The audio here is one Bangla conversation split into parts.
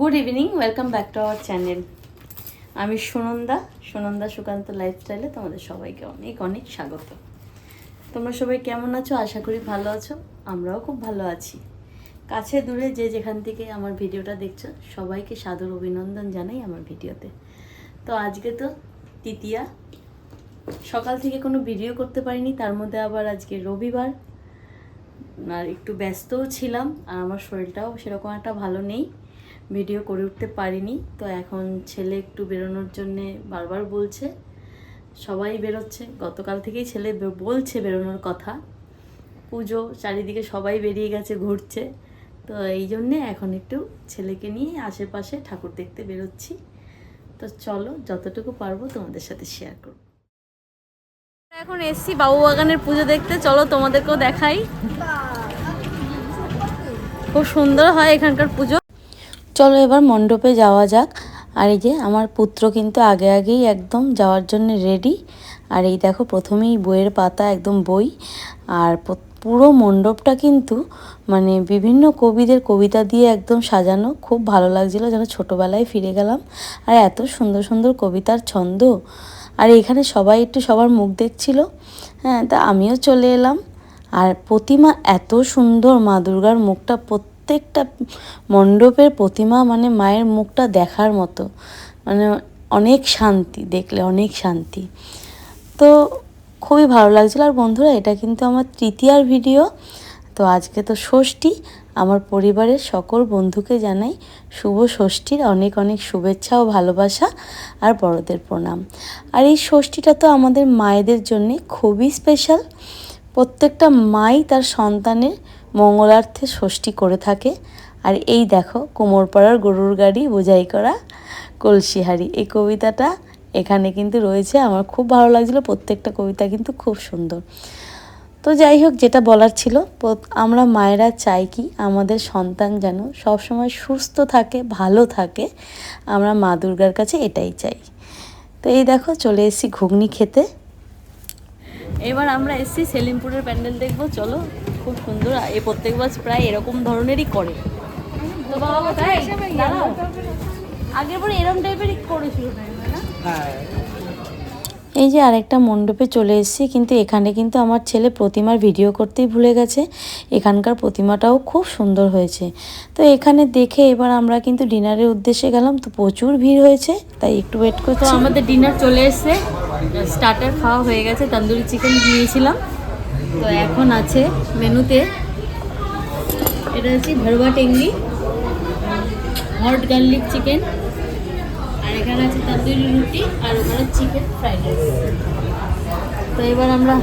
Good evening welcome back to our channel আমি সুনন্দা সুনন্দা সুকান্ত লাইফস্টাইলে তোমাদের সবাইকে অনেক অনেক স্বাগত। তোমরা সবাই কেমন আছো? আশা করি ভালো আছো। আমরাও খুব ভালো আছি। কাছে দূরে যে যেখান থেকে আমার ভিডিওটা দেখছ, সবাইকে সাদর অভিনন্দন জানাই আমার ভিডিওতে। তো আজকে তো তৃতীয়া। সকাল থেকে কোনো ভিডিও করতে পারিনি, তার মধ্যে আবার আজকে রবিবার। আর একটু ব্যস্তও ছিলাম, আর আমার শরীরটাও সেরকম একটা ভালো নেই। ভিডিও করে উঠতে পারিনি। তো এখন ছেলে একটু বেরোনোর জন্যে বারবার বলছে। সবাই বেরোচ্ছে। গতকাল থেকেই ছেলে বলছে বেরোনোর কথা। পুজো চারিদিকে সবাই বেরিয়ে গেছে, ঘুরছে। তো এই জন্যে এখন একটু ছেলেকে নিয়ে আশেপাশে ঠাকুর দেখতে বেরোচ্ছি। তো চলো, যতটুকু পারব তোমাদের সাথে শেয়ার করব। এখন এসছি বাবু বাগানের পুজো দেখতে। চলো তোমাদেরকেও দেখাই। খুব সুন্দর হয় এখানকার পুজো। চলো এবার মণ্ডপে যাওয়া যাক। আর এই যে আমার পুত্র কিন্তু আগে আগেই একদম যাওয়ার জন্য রেডি আর এই দেখো প্রথমেই বইয়ের পাতা, একদম বই। আর পুরো মণ্ডপটা কিন্তু মানে বিভিন্ন কবিদের কবিতা দিয়ে একদম সাজানো। খুব ভালো লাগছিল যেন ছোটোবেলায় ফিরে গেলাম। আর এত সুন্দর সুন্দর কবিতার ছন্দ। আর এখানে সবাই একটু সবার মুখ দেখছিল। হ্যাঁ তা আমিও চলে এলাম। আর প্রতিমা এত সুন্দর মা দুর্গার মুখটা প্রত্যেকটা মণ্ডপের প্রতিমা মানে মায়ের মুখটা দেখার মতো। মানে অনেক শান্তি, দেখলে অনেক শান্তি। তো খুবই ভালো লাগছিল। আর বন্ধুরা, এটা কিন্তু আমার তৃতীয়ার ভিডিও। তো আজকে তো ষষ্ঠী। আমার পরিবারের সকল বন্ধুকে জানাই শুভ ষষ্ঠীর অনেক অনেক শুভেচ্ছা ও ভালোবাসা আর বড়দের প্রণাম। আর এই ষষ্ঠীটা তো আমাদের মায়েদের জন্যে খুবই স্পেশাল। প্রত্যেকটা মাই তার সন্তানের মঙ্গলার্থে ষষ্ঠী করে থাকে। আর এই দেখো, কোমরপাড়ার গরুর গাড়ি, বোঝাই করা কলসিহারি। এই কবিতাটা এখানে কিন্তু রয়েছে। আমার খুব ভালো লাগছিল, প্রত্যেকটা কবিতা কিন্তু খুব সুন্দর। তো যাই হোক, যেটা বলার ছিল আমরা মায়েরা চাই কি আমাদের সন্তান যেন সবসময় সুস্থ থাকে, ভালো থাকে। আমরা মা দুর্গার কাছে এটাই চাই। তো এই দেখো, চলে এসেছি ঘুগনি খেতে। এবার আমরা এসেছি সেলিমপুরের প্যান্ডেল দেখব। চলো খুব সুন্দর এই প্রত্যেকবার প্রায় এরকম ধরনেরই করে। আগের এরকম করেছিল। না এই যে আরেকটা মণ্ডপে চলে এসেছি কিন্তু এখানে কিন্তু আমার ছেলে প্রতিমার ভিডিও করতেই ভুলে গেছে। এখানকার প্রতিমাটাও খুব সুন্দর হয়েছে। তো এখানে দেখে এবার আমরা কিন্তু ডিনারের উদ্দেশ্যে গেলাম তো প্রচুর ভিড় হয়েছে তাই একটু ওয়েট করছি। আমাদের ডিনার চলে এসছে। স্টার্টার খাওয়া হয়ে গেছে তন্দুরি চিকেন নিয়েছিলাম। তো এখন আছে মেনুতে। এটা হচ্ছে ভরবা টেঙ্গি হট গার্লিক চিকেন আর এখানে আছে তন্দুরি রুটি আর ওখানে চিকেন ফ্রাইড রাইস তো এবার আমরা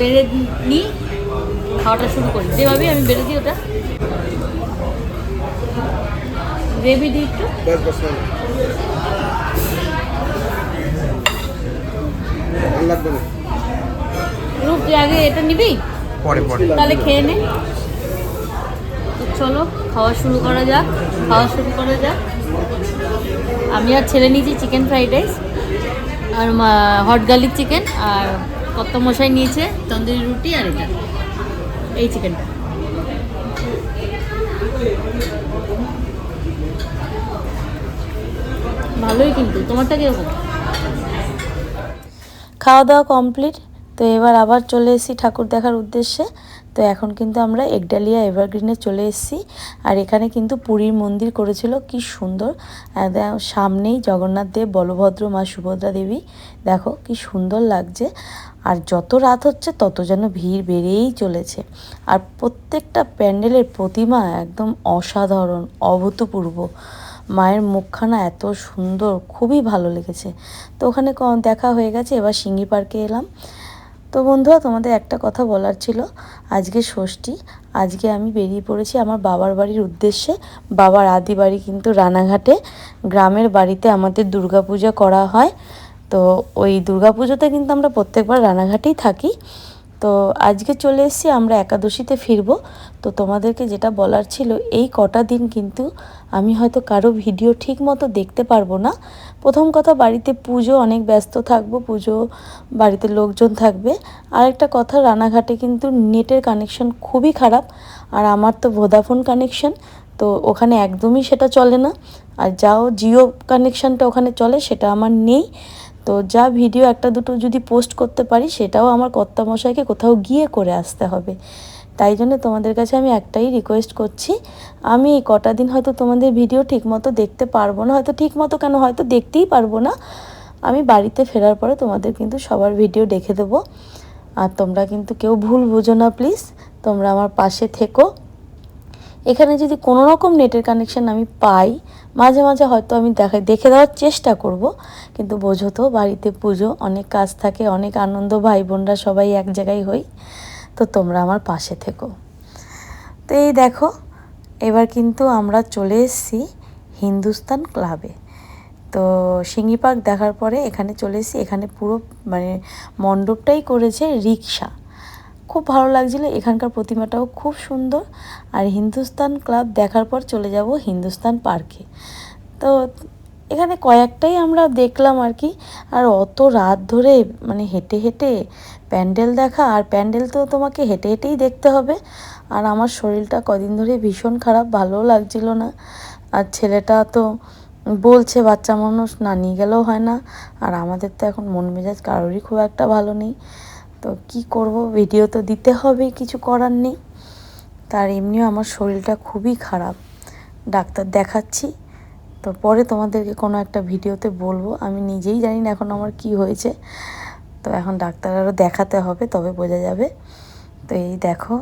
বেড়ে নিই খাওয়াটা শুরু করি। যে ভাবি, আমি বেড়ে দিই ওটা। গ্রেভি দিই একটু। লাগবে না। তুই আগে এটা নিবি? পরে পরে। তাহলে খেয়ে নে। তো চলো খাওয়া শুরু করা যাক খাওয়া শুরু করা যাক। আমি আর ছেলে নিয়েছি চিকেন ফ্রাইড রাইস আর হট গার্লিক চিকেন আর কত মশাই নিয়েছে তন্দুরি রুটি আর এটা। এই চিকেনটা। ভালোই কিন্তু তোমারটা কীরকম? খাওয়া দাওয়া কমপ্লিট। তো এবার আবার চলে এসেছি ঠাকুর দেখার উদ্দেশ্যে। তো এখন কিন্তু আমরা একডালিয়া এভারগ্রিনে চলে এসেছি। আর এখানে কিন্তু পুরীর মন্দির করেছিল, কি সুন্দর। সামনেই জগন্নাথ দেব, বলভদ্র মা সুভদ্রা দেবী। দেখো কি সুন্দর লাগছে। আর যত রাত হচ্ছে, তত যেন ভিড় বেড়েই চলেছে। আর প্রত্যেকটা প্যান্ডেলের প্রতিমা একদম অসাধারণ, অভূতপূর্ব। মায়ের মুখখানা এত সুন্দর, খুবই ভালো লেগেছে। তো ওখানে দেখা হয়ে গেছে, এবার সিঙ্গি পার্কে এলাম। তো বন্ধুরা, তোমাদের একটা কথা বলার ছিল। আজকে ষষ্ঠী, আজকে আমি বেরিয়ে পড়েছি আমার বাবার বাড়ির উদ্দেশ্যে। বাবার আদি বাড়ি কিন্তু রানাঘাটে। গ্রামের বাড়িতে আমাদের দুর্গাপূজা করা হয়। তো ওই দুর্গাপুজোতে কিন্তু আমরা প্রত্যেকবার রানাঘাটেই থাকি। তো আজকে চলে এসেছি, আমরা একাদশীতে ফিরবো। তো তোমাদেরকে যেটা বলার ছিল, এই কটা দিন কিন্তু আমি হয়তো কারও ভিডিও ঠিক মতো দেখতে পারব না। প্রথম কথা, বাড়িতে পুজো, অনেক ব্যস্ত থাকব, পুজো, বাড়িতে লোকজন থাকবে। আর একটা কথা, রানাঘাটে কিন্তু নেটের কানেকশন খুবই খারাপ, আর আমার তো ভোদাফোন কানেকশন, তো ওখানে একদমই সেটা চলে না। আর যাও, জিও কানেকশানটা ওখানে চলে, সেটা আমার নেই। তো যা ভিডিও একটা দুটো যদি পোস্ট করতে পারি, সেটাও আমার কর্তামশাইকে কোথাও গিয়ে করে আসতে হবে। তাই জন্য তোমাদের কাছে আমি একটাই রিকোয়েস্ট করছি, আমি এই কটা দিন হয়তো তোমাদের ভিডিও ঠিকমতো দেখতে পারব না, হয়তো ঠিকমতো কেন হয়তো দেখতেই পারব না। আমি বাড়িতে ফেরার পরে তোমাদের কিন্তু সবার ভিডিও দেখে দেবো। আর তোমরা কিন্তু কেউ ভুল বুঝো না প্লিজ তোমরা আমার পাশে থেকো। এখানে যদি কোনো রকম নেটের কানেকশন আমি পাই মাঝে মাঝে হয়তো আমি দেখা, দেখে দেওয়ার চেষ্টা করব, কিন্তু বোঝো তো, বাড়িতে পুজো, অনেক কাজ থাকে, অনেক আনন্দ ভাই বোনরা সবাই এক জায়গায় হই, তো তোমরা আমার পাশে থেকো। তো এই দেখো, এবার কিন্তু আমরা চলে এসেছি হিন্দুস্তান ক্লাবে। তো সিঙ্গি পার্ক দেখার পরে এখানে চলে এসেছি, এখানে পুরো মানে মণ্ডপটাই করেছে রিক্সা খুব ভালো লাগছিল। এখানকার প্রতিমাটাও খুব সুন্দর। আর হিন্দুস্তান ক্লাব দেখার পর চলে যাব হিন্দুস্তান পার্কে। তো এখানে কয়েকটাই আমরা দেখলাম আর কি। আর অত রাত ধরে মানে হেঁটে হেঁটে প্যান্ডেল দেখা, আর প্যান্ডেল তো তোমাকে হেঁটে হেঁটেই দেখতে হবে। আর আমার শরীরটা কদিন ধরে ভীষণ খারাপ ভালোও লাগছিল না। আর ছেলেটা তো বলছে, বাচ্চা মানুষ না, নিয়ে গেলেও হয় না। আর আমাদের তো এখন মন মেজাজ কারোরই খুব একটা ভালো নেই। তো কি করব? ভিডিও তো দিতে হবে, কিছু করার নেই। তার এমনিও আমার শরীরটা খুবই খারাপ। ডাক্তার দেখাচ্ছি। তো পরে তোমাদেরকে কোনো একটা ভিডিওতে বলব। আমি নিজেই জানি না এখন আমার কি হয়েছে। তো এখন ডাক্তার আরও দেখাতে হবে, তবে বোঝা যাবে। তো এই দেখো,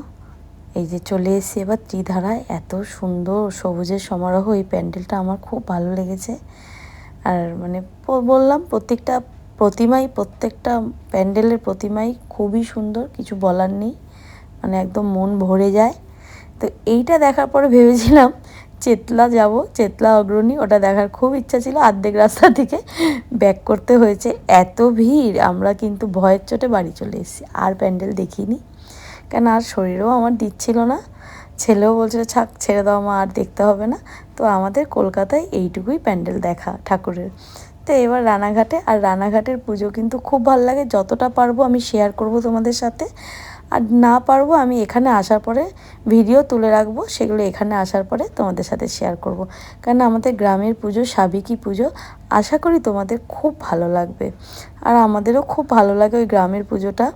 এই যে চলে এসে এবার ত্রিধারায়। এত সুন্দর সবুজের সমারোহ। এই প্যান্ডেলটা আমার খুব ভালো লেগেছে। আর মানে বললাম প্রত্যেকটা প্রতিমাই, প্রত্যেকটা প্যান্ডেলের প্রতিমাই খুবই সুন্দর, কিছু বলার নেই। মানে একদম মন ভরে যায়। তো এইটা দেখার পরে ভেবেছিলাম, চেতলা যাব, চেতলা অগ্রণী, ওটা দেখার খুব ইচ্ছা ছিল। আর্ধেক রাস্তা থেকে ব্যাক করতে হয়েছে। এত ভিড়, আমরা কিন্তু ভয়ের চোটে বাড়ি চলে এসেছি। আর প্যান্ডেল দেখিনি। কেন, আর শরীরও আমার দিচ্ছিল না। ছেলেও বলছিল, ছাক, ছেড়ে দাও মা, আর দেখতে হবে না। তো আমাদের কলকাতায় এইটুকুই প্যান্ডেল দেখা ঠাকুরের। তো এবার রানাঘাটে, আর রানাঘাটের পুজো কিন্তু খুব ভালো লাগে। যতটা পারব আমি শেয়ার করব তোমাদের সাথে। আর না পারব আমি এখানে আসার পরে ভিডিও তুলে রাখব, সেগুলো এখানে আসার পরে তোমাদের সাথে শেয়ার করব। কারণ আমাদের গ্রামের পুজো, সাবিকি পুজো, আশা করি তোমাদের খুব ভালো লাগবে। আর আমাদেরও খুব ভালো লাগে ওই গ্রামের পুজোটা।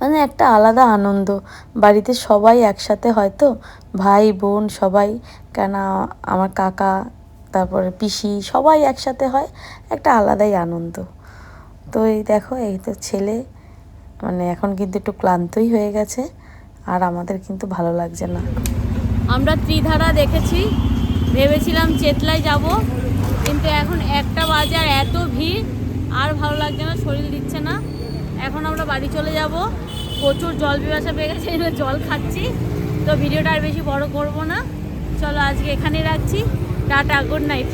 মানে একটা আলাদা আনন্দ। বাড়িতে সবাই একসাথে হয়তো ভাই, বোন সবাই। কেন আমার কাকা তারপরে পিসি সবাই একসাথে হয়, একটা আলাদাই আনন্দ। তো এই দেখো, এই তো ছেলে মানে এখন কিন্তু একটু ক্লান্তই হয়ে গেছে, আর আমাদের কিন্তু ভালো লাগছে না। আমরা ত্রিধারা দেখেছি, ভেবেছিলাম চেতলায় যাব, কিন্তু এখন একটা বাজে আর এত ভিড়, আর ভালো লাগছে না, শরীর দিচ্ছে না। এখন আমরা বাড়ি চলে যাব, প্রচুর জল পিপাসা পেয়ে গেছে জল খাচ্ছি, তো ভিডিওটা আর বেশি বড় করব না। চলো আজকে এখানেই রাখছি। Tata good night